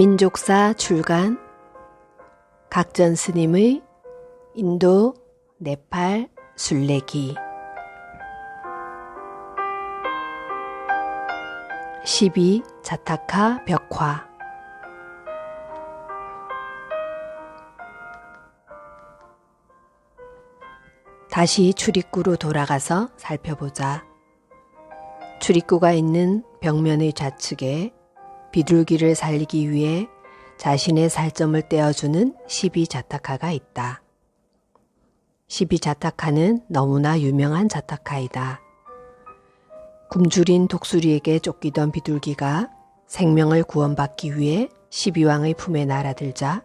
민족사 출간 각전 스님의 인도 네팔 순례기 12 자타카 벽화 다시 출입구로 돌아가서 살펴보자. 출입구가 있는 벽면의 좌측에 비둘기를 살리기 위해 자신의 살점을 떼어주는 시비 자타카가 있다. 시비 자타카는 너무나 유명한 자타카이다. 굶주린 독수리에게 쫓기던 비둘기가 생명을 구원받기 위해 시비왕의 품에 날아들자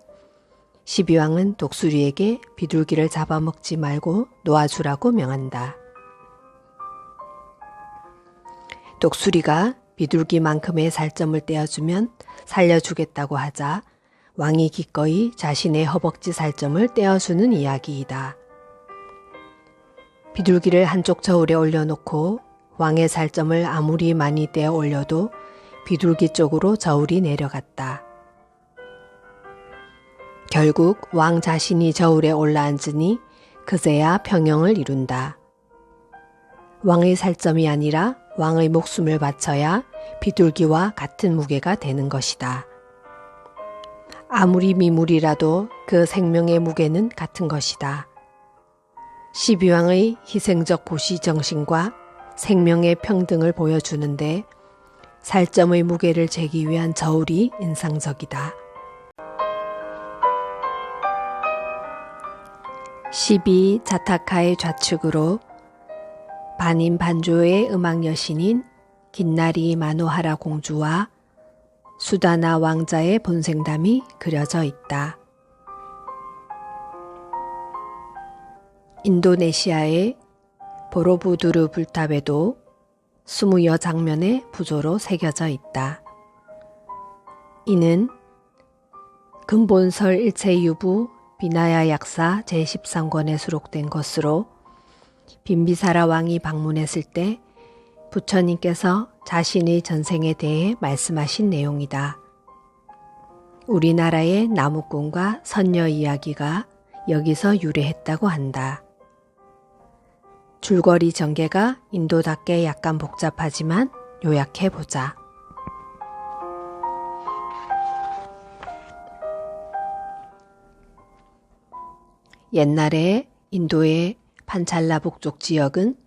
시비왕은 독수리에게 비둘기를 잡아먹지 말고 놓아주라고 명한다. 독수리가 비둘기만큼의 살점을 떼어주면 살려주겠다고 하자 왕이 기꺼이 자신의 허벅지 살점을 떼어주는 이야기이다. 비둘기를 한쪽 저울에 올려놓고 왕의 살점을 아무리 많이 떼어 올려도 비둘기 쪽으로 저울이 내려갔다. 결국 왕 자신이 저울에 올라앉으니 그제야 평형을 이룬다. 왕의 살점이 아니라 왕의 목숨을 바쳐야 비둘기와 같은 무게가 되는 것이다. 아무리 미물이라도 그 생명의 무게는 같은 것이다. 시비왕의 희생적 고시 정신과 생명의 평등을 보여주는데 살점의 무게를 재기 위한 저울이 인상적이다. 12 자타카의 좌측으로 반인 반조의 음악 여신인 긴나리 마노하라 공주와 수다나 왕자의 본생담이 그려져 있다. 인도네시아의 보로부두르 불탑에도 스무여 장면의 부조로 새겨져 있다. 이는 근본설 일체유부 비나야 약사 제13권에 수록된 것으로 빈비사라 왕이 방문했을 때 부처님께서 자신의 전생에 대해 말씀하신 내용이다. 우리나라의 나무꾼과 선녀 이야기가 여기서 유래했다고 한다. 줄거리 전개가 인도답게 약간 복잡하지만 요약해 보자. 옛날에 인도의 판찰라 북쪽 지역은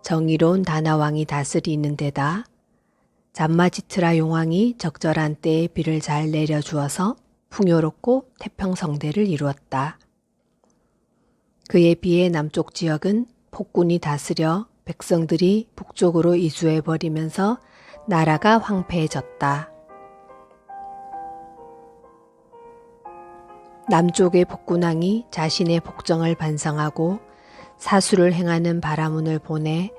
정의로운 다나왕이 다스리는 데다 잠마지트라 용왕이 적절한 때에 비를 잘 내려주어서 풍요롭고 태평성대를 이루었다. 그에 비해 남쪽 지역은 폭군이 다스려 백성들이 북쪽으로 이주해버리면서 나라가 황폐해졌다. 남쪽의 복군왕이 자신의 복정을 반성하고 사수를 행하는 바라문을 보내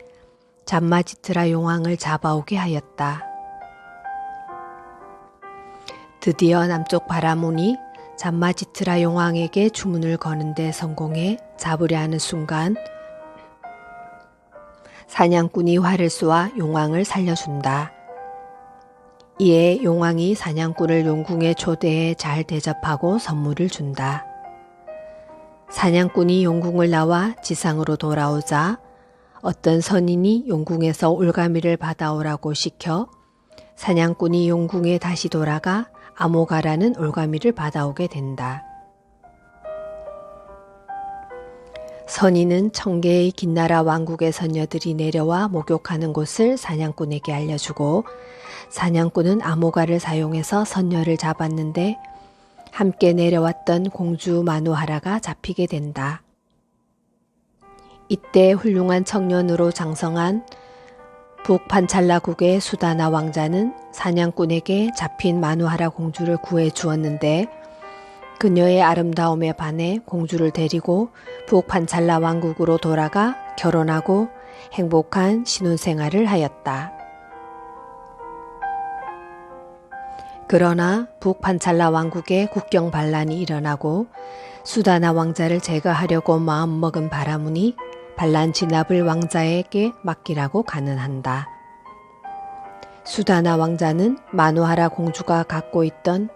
잠마지트라 용왕을 잡아오게 하였다. 드디어 남쪽 바라문이 잠마지트라 용왕에게 주문을 거는데 성공해 잡으려 하는 순간 사냥꾼이 활을 쏘아 용왕을 살려준다. 이에 용왕이 사냥꾼을 용궁에 초대해 잘 대접하고 선물을 준다. 사냥꾼이 용궁을 나와 지상으로 돌아오자 어떤 선인이 용궁에서 올가미를 받아오라고 시켜 사냥꾼이 용궁에 다시 돌아가 아모가라는 올가미를 받아오게 된다. 선인은 청계의 긴나라 왕국의 선녀들이 내려와 목욕하는 곳을 사냥꾼에게 알려주고 사냥꾼은 아모가를 사용해서 선녀를 잡았는데 함께 내려왔던 공주 마누하라가 잡히게 된다. 이때 훌륭한 청년으로 장성한 북판찰라국의 수다나 왕자는 사냥꾼에게 잡힌 마누하라 공주를 구해 주었는데 그녀의 아름다움에 반해 공주를 데리고 북판찰라 왕국으로 돌아가 결혼하고 행복한 신혼생활을 하였다. 그러나 북판찰라 왕국에 국경 반란이 일어나고 수다나 왕자를 제거하려고 마음먹은 바라문이 반란 진압을 왕자에게 맡기라고 간언한다. 수다나 왕자는 마누하라 공주가 갖고 있던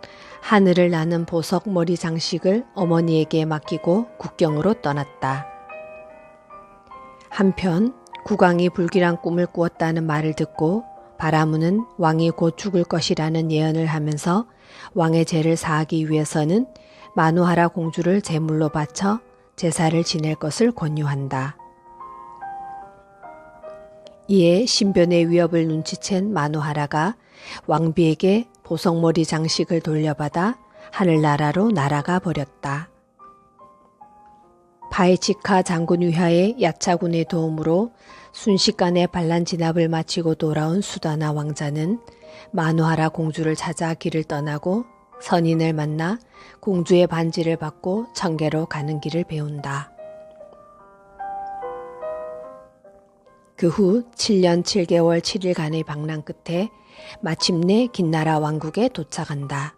하늘을 나는 보석 머리 장식을 어머니에게 맡기고 국경으로 떠났다. 한편 국왕이 불길한 꿈을 꾸었다는 말을 듣고 바라무는 왕이 곧 죽을 것이라는 예언을 하면서 왕의 죄를 사하기 위해서는 마누하라 공주를 제물로 바쳐 제사를 지낼 것을 권유한다. 이에 신변의 위협을 눈치챈 마누하라가 왕비에게 보석머리 장식을 돌려받아 하늘나라로 날아가 버렸다. 바이치카 장군 위하의 야차군의 도움으로 순식간에 반란 진압을 마치고 돌아온 수다나 왕자는 마누하라 공주를 찾아 길을 떠나고 선인을 만나 공주의 반지를 받고 청계로 가는 길을 배운다. 그 후 7년 7개월 7일간의 방랑 끝에 마침내 긴나라 왕국에 도착한다.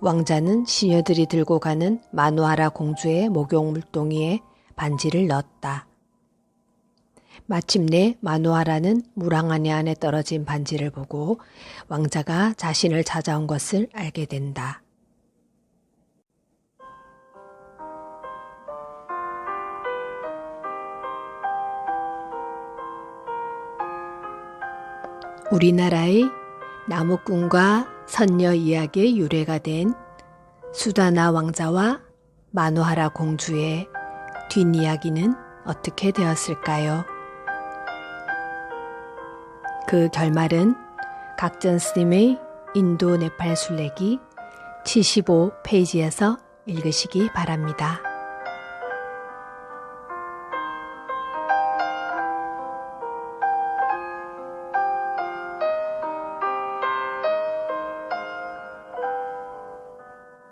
왕자는 시녀들이 들고 가는 마누아라 공주의 목욕 물동이에 반지를 넣었다. 마침내 마누아라는 무랑아내 안에 떨어진 반지를 보고 왕자가 자신을 찾아온 것을 알게 된다. 우리나라의 나무꾼과 선녀 이야기의 유래가 된 수다나 왕자와 마노하라 공주의 뒷이야기는 어떻게 되었을까요? 그 결말은 각전 스님의 인도 네팔 순례기 75페이지에서 읽으시기 바랍니다.